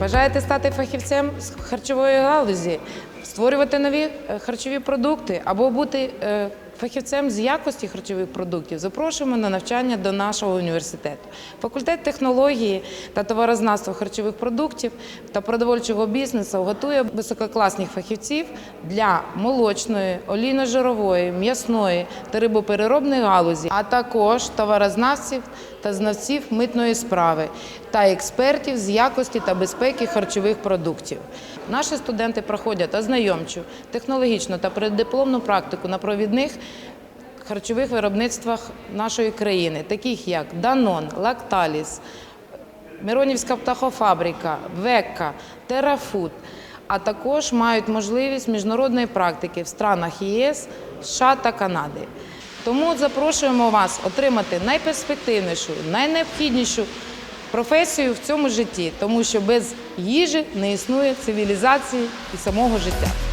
Бажаєте стати фахівцем з харчової галузі, створювати нові е, харчові продукти або бути е, фахівцем з якості харчових продуктів? Запрошуємо на навчання до нашого університету. Факультет технології та товарознавства харчових продуктів та продовольчого бізнесу готує висококласних фахівців для молочної, олійно-жирової, м'ясної та рибопереробної галузі, а також товарознавців та знавців митної справи та експертів з якості та безпеки харчових продуктів. Наші студенти проходять ознайомчу, технологічну та преддипломну практику на провідних харчових виробництвах нашої країни, таких як Данон, Лакталіс, Миронівська птахофабрика, Векка, Терафуд, а також мають можливість міжнародної практики в странах ЄС, США та Канади. Тому запрошуємо вас отримати найперспективнішу, найнеобхіднішу професію в цьому житті, тому що без їжі не існує цивілізації і самого життя.